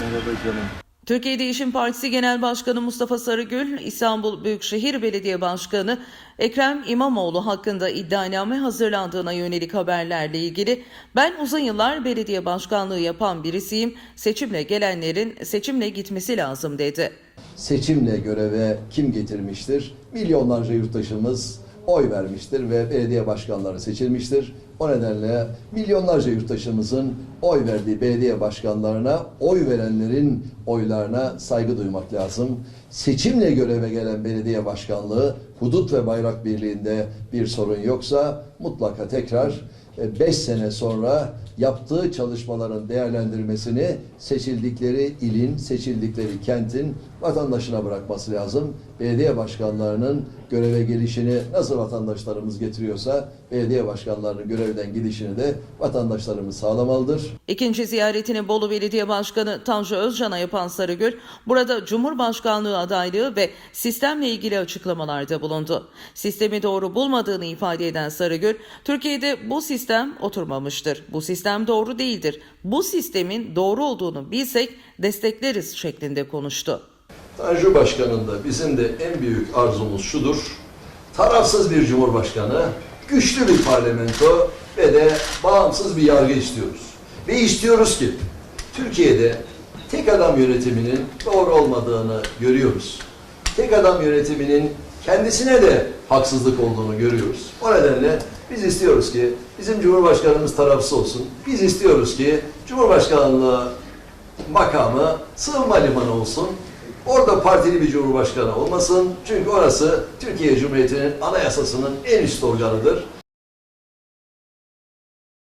Merhaba canım. Türkiye Değişim Partisi Genel Başkanı Mustafa Sarıgül, İstanbul Büyükşehir Belediye Başkanı Ekrem İmamoğlu hakkında iddianame hazırlandığına yönelik haberlerle ilgili ben uzun yıllar belediye başkanlığı yapan birisiyim, seçimle gelenlerin seçimle gitmesi lazım dedi. seçimle göreve kim getirmiştir? Milyonlarca yurttaşımız oy vermiştir ve belediye başkanları seçilmiştir. O nedenle milyonlarca yurttaşımızın oy verdiği belediye başkanlarına, oy verenlerin oylarına saygı duymak lazım. Seçimle göreve gelen belediye başkanlığı hudut ve bayrak birliğinde bir sorun yoksa mutlaka tekrar 5 sene sonra yaptığı çalışmaların değerlendirmesini seçildikleri ilin, seçildikleri kentin vatandaşına bırakması lazım. Belediye başkanlarının göreve gelişini nasıl vatandaşlarımız getiriyorsa belediye başkanlarının görevden gidişini de vatandaşlarımız sağlamalıdır. İkinci ziyaretini Bolu Belediye Başkanı Tanju Özcan'a yapan Sarıgül, burada Cumhurbaşkanlığı adaylığı ve sistemle ilgili açıklamalarda bulundu. Sistemi doğru bulmadığını ifade eden Sarıgül, Türkiye'de bu sistem oturmamıştır. Bu sistem doğru değildir. Bu sistemin doğru olduğunu bilsek destekleriz şeklinde konuştu. Tanju Başkan'ın da bizim de en büyük arzumuz şudur. Tarafsız bir cumhurbaşkanı, güçlü bir parlamento ve de bağımsız bir yargı istiyoruz. Ve istiyoruz ki Türkiye'de tek adam yönetiminin doğru olmadığını görüyoruz. Tek adam yönetiminin kendisine de haksızlık olduğunu görüyoruz. O nedenle biz istiyoruz ki bizim Cumhurbaşkanımız tarafsız olsun. Biz istiyoruz ki Cumhurbaşkanlığı makamı sığınma limanı olsun. Orada partili bir cumhurbaşkanı olmasın. Çünkü orası Türkiye Cumhuriyeti'nin anayasasının en üst organıdır.